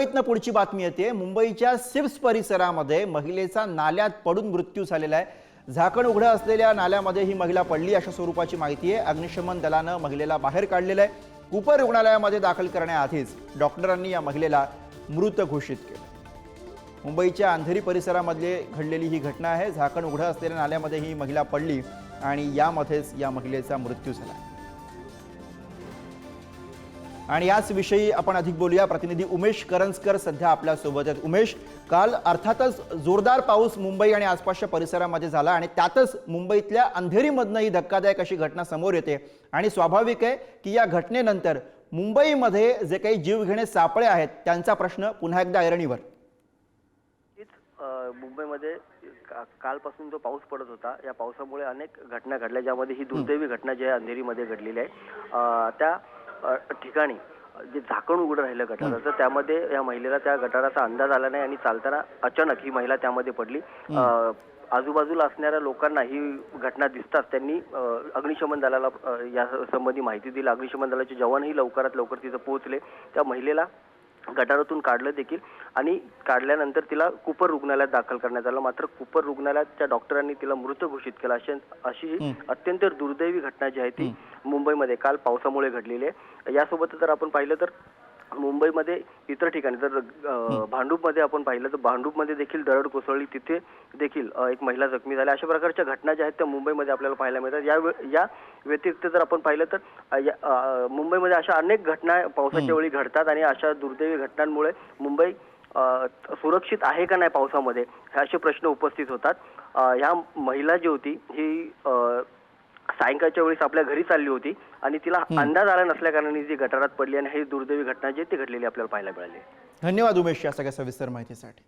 मुंबईतनं पुढची बातमी येते. मुंबईच्या सिप्स परिसरामध्ये महिलेचा नाल्यात पडून मृत्यू झालेला आहे. झाकण उघडं असलेल्या नाल्यामध्ये ही महिला पडली अशा स्वरूपाची माहिती आहे. अग्निशमन दलानं महिलेला बाहेर काढलेलं आहे. कुपर रुग्णालयामध्ये दाखल करण्याआधीच डॉक्टरांनी या महिलेला मृत घोषित केलं. मुंबईच्या अंधेरी परिसरामध्ये घडलेली ही घटना आहे. झाकण उघडं असलेल्या नाल्यामध्ये ही महिला पडली आणि यामध्येच या महिलेचा मृत्यू झाला. आणि याचविषयी आपण अधिक बोलूया. प्रतिनिधी उमेश करंजकर सध्या आपल्यासोबत आहेत. उमेश काल अर्थातच जोरदार पाऊस मुंबई आणि आसपासच्या परिसरामध्ये झाला आणि त्यातच मुंबईतल्या अंधेरीमधनं ही धक्कादायक अशी घटना समोर येते. आणि स्वाभाविक आहे की या घटनेनंतर मुंबईमध्ये जे काही जीवघेणे सापळे आहेत त्यांचा प्रश्न पुन्हा एकदा ऐरणीवर. मुंबईमध्ये कालपासून जो पाऊस पडत होता या पावसामुळे अनेक घटना घडल्या ज्यामध्ये ही दुर्दैवी घटना जी आहे अंधेरीमध्ये घडलेली आहे. त्या ठिकाणी जे झाकण उघडं राहिलं गटाराचं त्यामध्ये या महिलेला त्या गटाराचा अंदाज आला नाही आणि चालताना अचानक ही महिला त्यामध्ये पडली. अ, आजूबाजूला असणाऱ्या लोकांना ही घटना दिसताच त्यांनी अग्निशमन दलाला या संबंधी माहिती दिली. अग्निशमन दलाचे जवानही लवकरात लवकर तिथं पोहोचले. त्या महिलेला गटारातून काढलं देखील. आणि काढल्यानंतर तिला कुपर रुग्णालयात दाखल करण्यात आलं. मात्र कुपर रुग्णालयात त्या डॉक्टरांनी तिला मृत घोषित केलं. अशी अशी ही अत्यंत दुर्दैवी घटना जी आहे ती मुंबईमध्ये काल पावसामुळे घडलेली आहे. यासोबतच जर आपण पाहिलं तर मुंबईमध्ये इतर ठिकाणी जर भांडूपमध्ये आपण पाहिलं तर भांडूपमध्ये देखील दरड कोसळली. तिथे देखील एक महिला जखमी झाली. अशा प्रकारच्या घटना ज्या आहेत त्या मुंबईमध्ये आपल्याला पाहायला मिळतात. या या व्यतिरिक्त जर आपण पाहिलं तर मुंबईमध्ये अशा अनेक घटना पावसाच्या वेळी घडतात आणि अशा दुर्दैवी घटनांमुळे मुंबई सुरक्षित आहे का नाही पावसामध्ये हे असे प्रश्न उपस्थित होतात. ह्या महिला जी होती ही सायंकाळच्या वेळेस आपल्या घरी चालली होती आणि तिला अंदाज आला नसल्या कारणाने जी गटारात पडली आणि ही दुर्दैवी घटना जी ती घडलेली आपल्याला पाहायला मिळाली. धन्यवाद उमेश या सगळ्या सविस्तर माहितीसाठी.